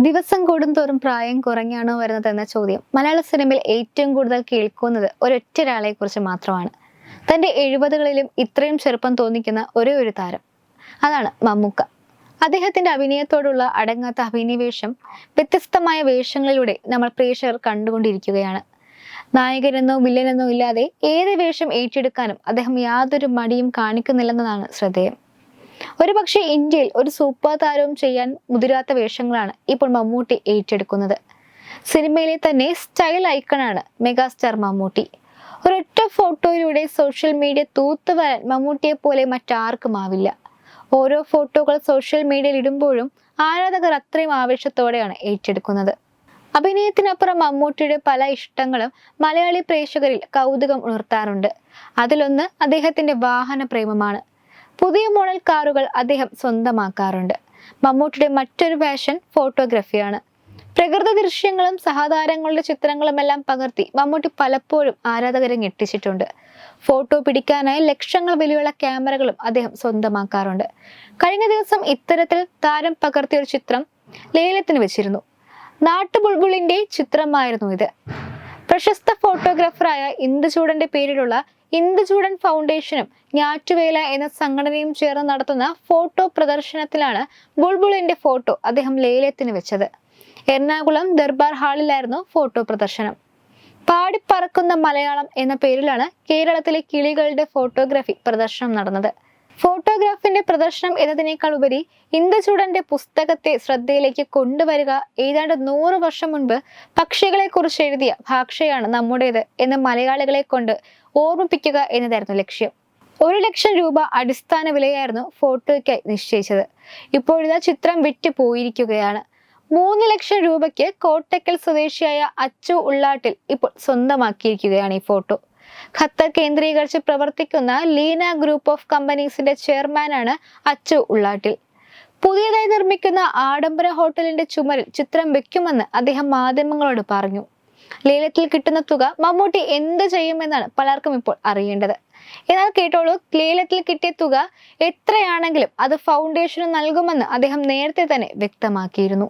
ദിവസം കൂടുന്തോറും പ്രായം കുറഞ്ഞാണോ വരുന്നത് എന്ന ചോദ്യം. മലയാള സിനിമയിൽ ഏറ്റവും കൂടുതൽ കേൾക്കുന്നത് ഒരൊറ്റ ഒരാളെ കുറിച്ച് മാത്രമാണ്. തന്റെ എഴുപതുകളിലും ഇത്രയും ചെറുപ്പം തോന്നിക്കുന്ന ഒരേ ഒരു താരം. അതാണ് മമ്മൂക്ക. അദ്ദേഹത്തിന്റെ അഭിനയത്തോടുള്ള അടങ്ങാത്ത അഭിനിവേശം വ്യത്യസ്തമായ വേഷങ്ങളിലൂടെ നമ്മൾ പ്രേക്ഷകർ കണ്ടുകൊണ്ടിരിക്കുകയാണ്. നായകനെന്നോ വില്ലനെന്നോ ഇല്ലാതെ ഏത് വേഷം ഏറ്റെടുക്കാനും അദ്ദേഹം യാതൊരു മടിയും കാണിക്കുന്നില്ലെന്നതാണ് ശ്രദ്ധേയം. ഒരുപക്ഷെ ഇന്ത്യയിൽ ഒരു സൂപ്പർ താരവും ചെയ്യാൻ മുതിരാത്ത വേഷങ്ങളാണ് ഇപ്പോൾ മമ്മൂട്ടി ഏറ്റെടുക്കുന്നത്. സിനിമയിലെ തന്നെ സ്റ്റൈൽ ഐക്കണാണ് മെഗാസ്റ്റാർ മമ്മൂട്ടി. ഒരൊറ്റ ഫോട്ടോയിലൂടെ സോഷ്യൽ മീഡിയ തൂത്തുവരാൻ മമ്മൂട്ടിയെ പോലെ മറ്റാർക്കും ആവില്ല. ഓരോ ഫോട്ടോകൾ സോഷ്യൽ മീഡിയയിൽ ഇടുമ്പോഴും ആരാധകർ അത്രയും ആവേശത്തോടെയാണ് ഏറ്റെടുക്കുന്നത്. അഭിനയത്തിനപ്പുറം മമ്മൂട്ടിയുടെ പല ഇഷ്ടങ്ങളും മലയാളി പ്രേക്ഷകരിൽ കൗതുകം ഉണർത്താറുണ്ട്. അതിലൊന്ന് അദ്ദേഹത്തിന്റെ വാഹന പ്രേമമാണ് പുതിയ മോഡൽ കാറുകൾ അദ്ദേഹം സ്വന്തമാക്കാറുണ്ട്. മമ്മൂട്ടിയുടെ മറ്റൊരു ഫാഷൻ ഫോട്ടോഗ്രാഫിയാണ്. പ്രകൃതി ദൃശ്യങ്ങളും സഹതാരങ്ങളുടെ ചിത്രങ്ങളുമെല്ലാം പകർത്തി മമ്മൂട്ടി പലപ്പോഴും ആരാധകരെ ഞെട്ടിച്ചിട്ടുണ്ട്. ഫോട്ടോ പിടിക്കാനായി ലക്ഷങ്ങൾ വിലയുള്ള ക്യാമറകളും അദ്ദേഹം സ്വന്തമാക്കാറുണ്ട്. കഴിഞ്ഞ ദിവസം ഇത്തരത്തിൽ താരം പകർത്തിയ ഒരു ചിത്രം ലേലത്തിന് വെച്ചിരുന്നു. നാട്ടുബുൾബുളിന്റെ ചിത്രമായിരുന്നു ഇത്. പ്രശസ്ത ഫോട്ടോഗ്രാഫറായ ഇന്ദുചൂടന്റെ പേരിലുള്ള ഇന്ദുചൂടൻ ഫൗണ്ടേഷനും ഞാറ്റുവേല എന്ന സംഘടനയും ചേർന്ന് നടത്തുന്ന ഫോട്ടോ പ്രദർശനത്തിലാണ് ബുൾബുളിന്റെ ഫോട്ടോ അദ്ദേഹം ലേലത്തിന് വെച്ചത്. എറണാകുളം ദർബാർ ഹാളിലായിരുന്നു ഫോട്ടോ പ്രദർശനം. പാടിപ്പറക്കുന്ന മലയാളം എന്ന പേരിലാണ് കേരളത്തിലെ കിളികളുടെ ഫോട്ടോഗ്രാഫി പ്രദർശനം നടന്നത്. ഫോട്ടോഗ്രാഫിന്റെ പ്രദർശനം എന്നതിനേക്കാൾ ഉപരി ഇന്ദ്രചൂടന്റെ പുസ്തകത്തെ ശ്രദ്ധയിലേക്ക് കൊണ്ടുവരിക ഏതാണ്ട് നൂറ് വർഷം മുൻപ് പക്ഷികളെ കുറിച്ച് എഴുതിയ ഭാഷയാണ് നമ്മുടേത് എന്ന് മലയാളികളെ കൊണ്ട് ഓർമ്മിപ്പിക്കുക എന്നതായിരുന്നു ലക്ഷ്യം. ഒരു ലക്ഷം രൂപ അടിസ്ഥാന വിലയായിരുന്നു ഫോട്ടോയ്ക്കായി നിശ്ചയിച്ചത്. ഇപ്പോഴിതാ ചിത്രം വിറ്റ് പോയിരിക്കുകയാണ്. മൂന്ന് ലക്ഷം രൂപയ്ക്ക് കോട്ടക്കൽ സ്വദേശിയായ അച്ചു ഉള്ളാട്ടിൽ ഇപ്പോൾ സ്വന്തമാക്കിയിരിക്കുകയാണ് ഈ ഫോട്ടോ. ഖത്തർ കേന്ദ്രീകരിച്ച് പ്രവർത്തിക്കുന്ന ലീന ഗ്രൂപ്പ് ഓഫ് കമ്പനീസിന്റെ ചെയർമാനാണ് അച്ചു ഉള്ളാട്ടിൽ. പുതിയതായി നിർമ്മിക്കുന്ന ആഡംബര ഹോട്ടലിന്റെ ചുമരിൽ ചിത്രം വെക്കുമെന്ന് അദ്ദേഹം മാധ്യമങ്ങളോട് പറഞ്ഞു. ലേലത്തിൽ കിട്ടുന്ന തുക മമ്മൂട്ടി എന്ത് ചെയ്യുമെന്നാണ് പലർക്കും ഇപ്പോൾ അറിയേണ്ടത്. എന്നാൽ കേട്ടോളൂ ലേലത്തിൽ കിട്ടിയ തുക എത്രയാണെങ്കിലും അത് ഫൗണ്ടേഷന് നൽകുമെന്ന് അദ്ദേഹം നേരത്തെ തന്നെ വ്യക്തമാക്കിയിരുന്നു.